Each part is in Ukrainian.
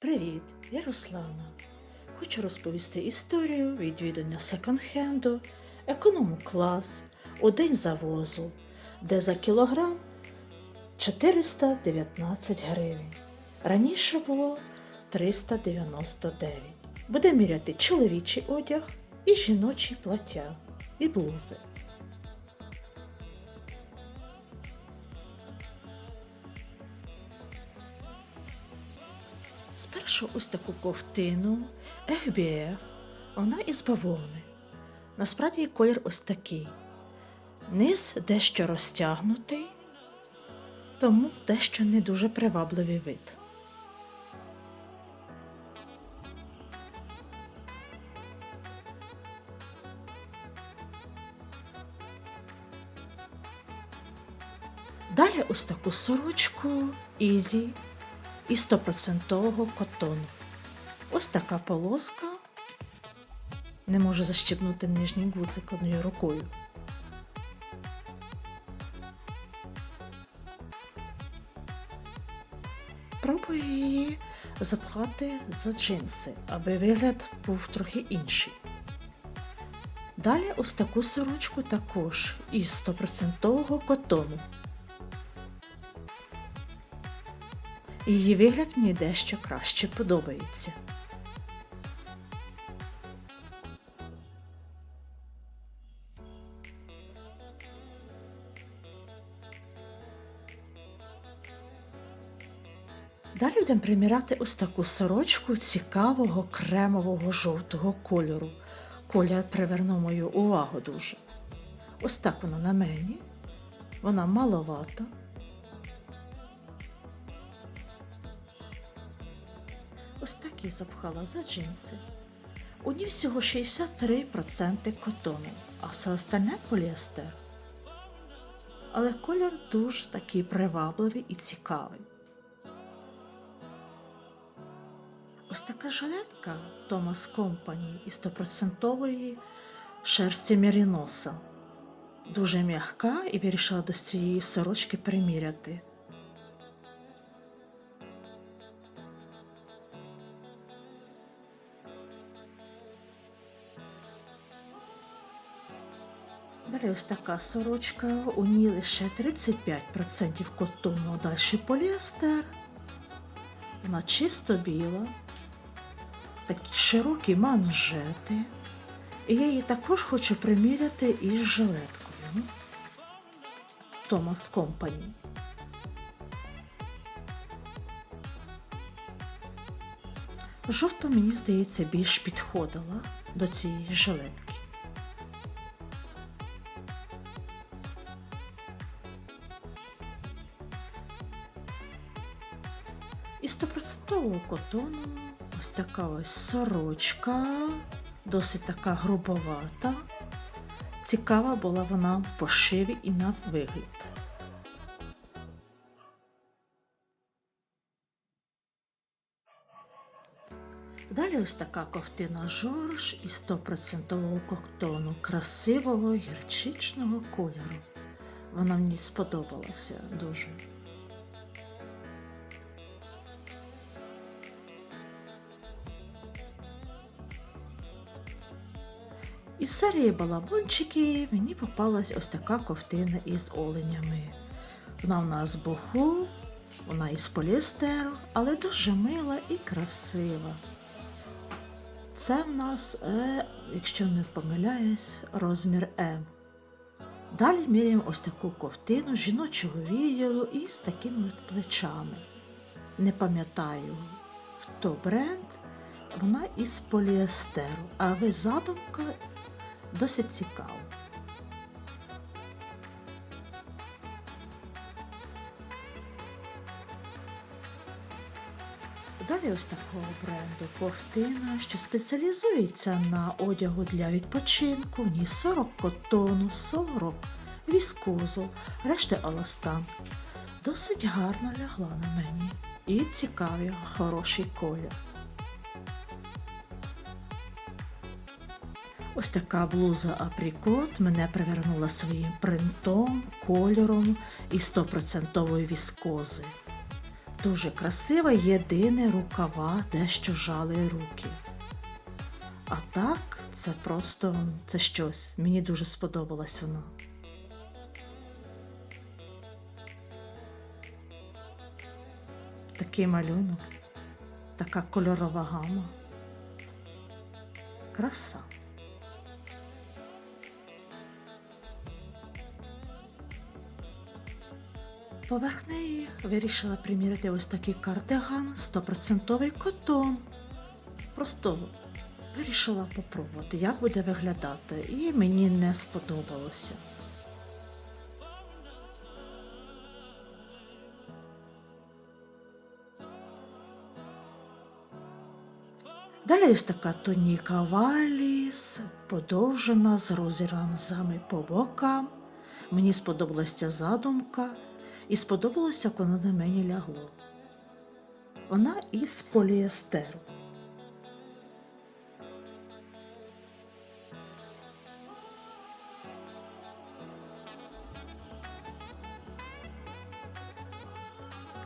Привіт, я Руслана. Хочу розповісти історію відвідання секонд-хенду, економу клас у день завозу, де за кілограм 419 гривень. Раніше було 399. Буде міряти чоловічий одяг і жіночі плаття і блузи. Спершу ось таку ковтину FBF, вона із бавовни. Насправді колір ось такий. Низ дещо розтягнутий, тому дещо не дуже привабливий вид. Далі ось таку сорочку Ізі із 100% котону. Ось така полоска. Не можу защіпнути нижній гудзик одною рукою. Пробую її запхати за джинси, аби вигляд був трохи інший. Далі ось таку сорочку також із 100% котону. Її вигляд мені дещо краще подобається. Далі будемо приміряти ось таку сорочку цікавого кремового жовтого кольору. Колір привернув мою увагу дуже. Ось так вона на мені. Вона маловата. Ось так я запхала за джинси. У ній всього 63% котону, а все остальне поліестер. Але колір дуже такий привабливий і цікавий. Ось така жилетка Thomas Company із 100% шерсті Меріноса. Дуже м'яка і вирішила до цієї сорочки приміряти. Далі ось така сорочка, у ній лише 35% котону, а далі поліестер. Вона чисто біла, такі широкі манжети. І я її також хочу приміряти із жилеткою. Thomas Company. Жовта, мені здається, більш підходила до цієї жилетки. 100% котону ось така ось сорочка, досить така грубовата. Цікава була вона в пошиві і на вигляд. Далі ось така ковтина Жорж із 100% коктону красивого гірчичного кольору. Вона мені сподобалася дуже. Із серії балабончиків мені попалась ось така ковтина із оленями. Вона в нас боху, вона із поліестеру, але дуже мила і красива. Це в нас, е, якщо не помиляюсь, розмір М. Далі міряємо ось таку ковтину жіночого відділу із такими от плечами. Не пам'ятаю, хто бренд, вона із поліестеру, але задумка досить цікава. Далі ось такого бренду ковтина, що спеціалізується на одягу для відпочинку, ні 40 котону, 40 віскозу, решта еластан. Досить гарно лягла на мені і цікавий, хороший колір. Ось така блуза априкот мене привернула своїм принтом, кольором і 100% віскози. Дуже красива, єдине рукава, дещо жали руки. А так, це просто це щось. Мені дуже сподобалось воно. Такий малюнок, така кольорова гама. Краса. Поверх неї вирішила приміряти ось такий кардиган 100% котон. Просто вирішила попробувати, як буде виглядати, і мені не сподобалося. Далі ось така тоніка валіс, подовжена з розрізами по бокам. Мені сподобалася задумка і сподобалося, як воно на мені лягло. Вона із поліестеру.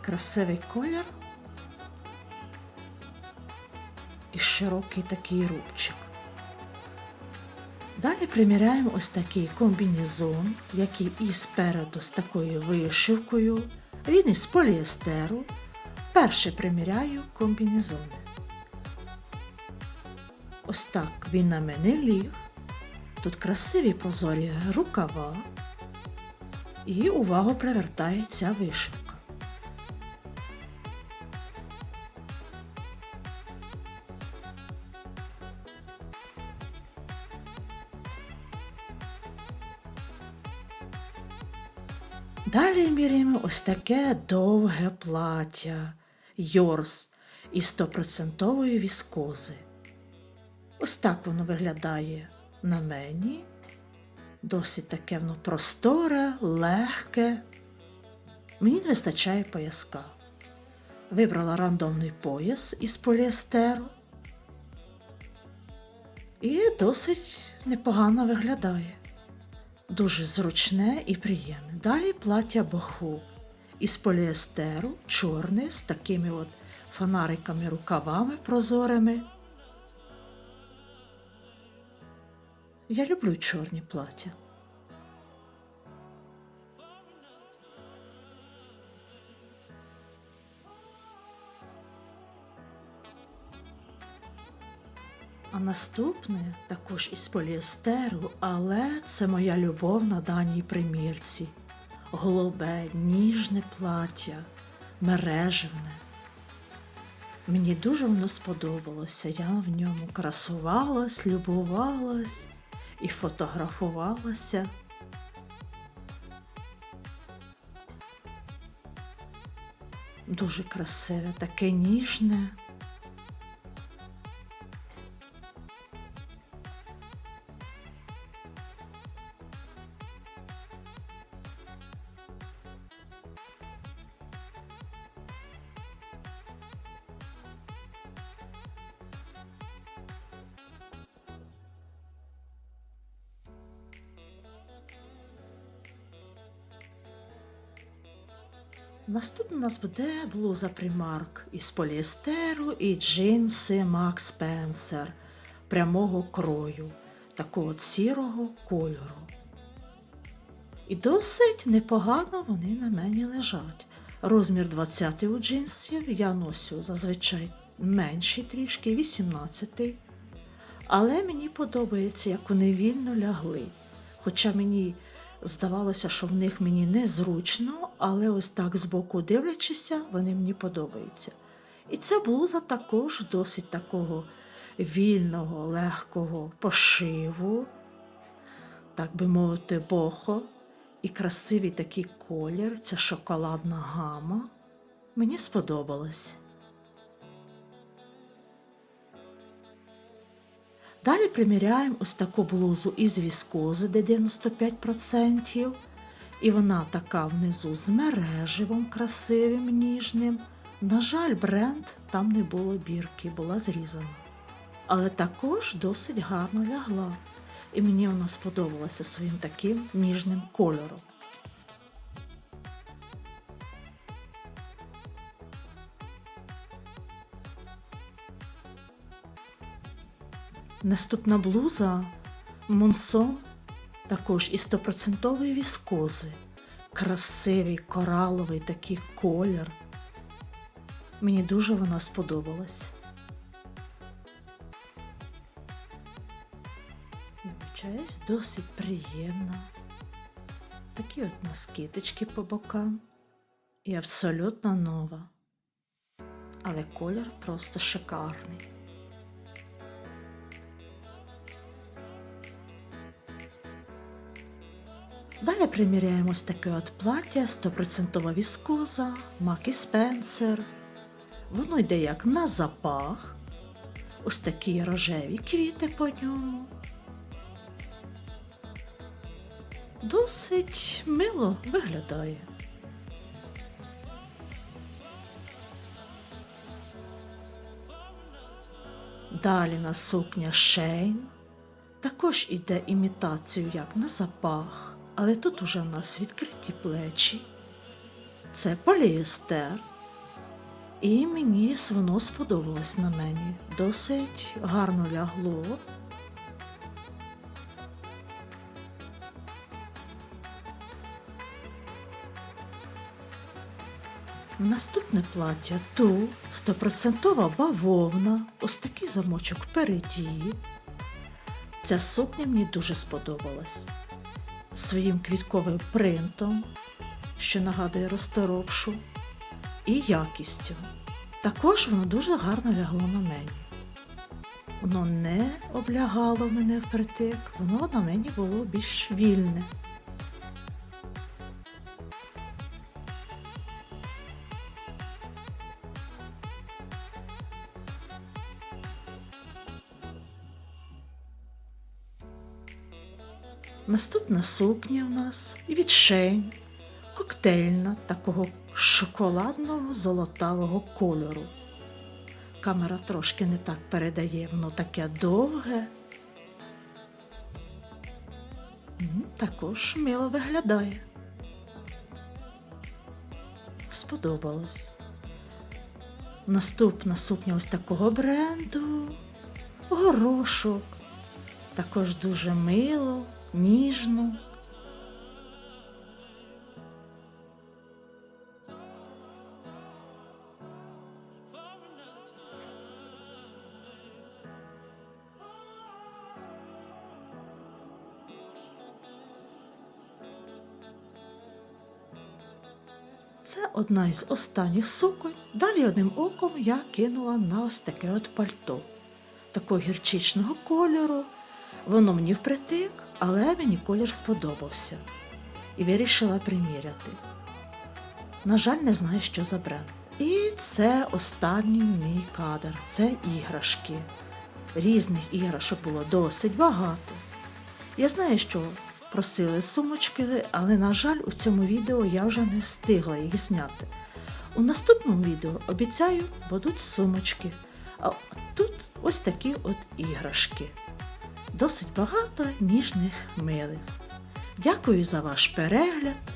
Красивий колір і широкий такий рубчик. Далі приміряємо ось такий комбінезон, який і спереду з такою вишивкою, він із поліестеру. Перше приміряю комбінезони. Ось так він на мене ліг. Тут красиві прозорі рукава. І увагу привертає ця вишивка. Далі міряємо ось таке довге плаття Йорс із 100% віскози. Ось так воно виглядає на мені. Досить таке воно просторе, легке. Мені не вистачає пояска. Вибрала рандомний пояс із поліестеру. І досить непогано виглядає. Дуже зручне і приємне. Далі плаття боху із поліестеру, чорне, з такими от фонариками рукавами прозорими. Я люблю чорні плаття. А наступне також із поліестеру, але це моя любов на даній примірці. Голубе, ніжне плаття, мережевне. Мені дуже воно сподобалося. Я в ньому красувалась, любувалась і фотографувалася. Дуже красиве, таке ніжне. Наступна у нас буде блуза Primark із поліестеру і джинси Max Spencer прямого крою, такого сірого кольору. І досить непогано вони на мені лежать. Розмір 20 у джинсів я носю зазвичай менший трішки, 18. Але мені подобається, як вони вільно лягли. Хоча мені здавалося, що в них мені незручно, але ось так збоку дивлячися, вони мені подобаються. І ця блуза також досить такого вільного, легкого пошиву, так би мовити, бохо. І красивий такий колір, ця шоколадна гама. Мені сподобалось. Далі приміряємо ось таку блузу із віскози, де 95%. І вона така внизу з мереживом красивим, ніжним. На жаль, бренд там не було бірки, була зрізана. Але також досить гарно лягла. І мені вона сподобалася своїм таким ніжним кольором. Наступна блуза Монсон, також із 100% віскози. Красивий кораловий такий колір. Мені дуже вона сподобалась. Вибачаюсь, досить приємна. Такі от наскидочки по бокам. І абсолютно нова. Але колір просто шикарний. Далі приміряємо ось таке от плаття 100% віскоза, Макі Спенсер. Воно йде як на запах. Ось такі рожеві квіти по ньому. Досить мило виглядає. Далі на сукня Шейн. Також іде імітацію як на запах, але тут уже в нас відкриті плечі. Це поліестер. І мені воно сподобалось на мені. Досить гарно лягло. Наступне плаття ту стопроцентова бавовна, ось такий замочок впереді. Ця сукня мені дуже сподобалась своїм квітковим принтом, що нагадує розторопшу, і якістю. Також воно дуже гарно лягло на мені. Воно не облягало мене впритик, воно на мені було більш вільне. Наступна сукня в нас від Шейн, коктейльна такого шоколадного золотавого кольору. Камера трошки не так передає, воно таке довге. Також мило виглядає. Сподобалось. Наступна сукня ось такого бренду. Горошок. Також дуже мило, ніжно. Це одна із останніх суконь. Далі одним оком я кинула на ось таке от пальто такого гірчичного кольору. Воно мені впритик, але мені колір сподобався і вирішила приміряти. На жаль, не знаю, що за бренд. І це останній мій кадр. Це іграшки. Різних іграшок було досить багато. Я знаю, що просили сумочки, але, на жаль, у цьому відео я вже не встигла їх зняти. У наступному відео обіцяю, будуть сумочки. А тут ось такі от іграшки. Досить багато ніжних милих. Дякую за ваш перегляд.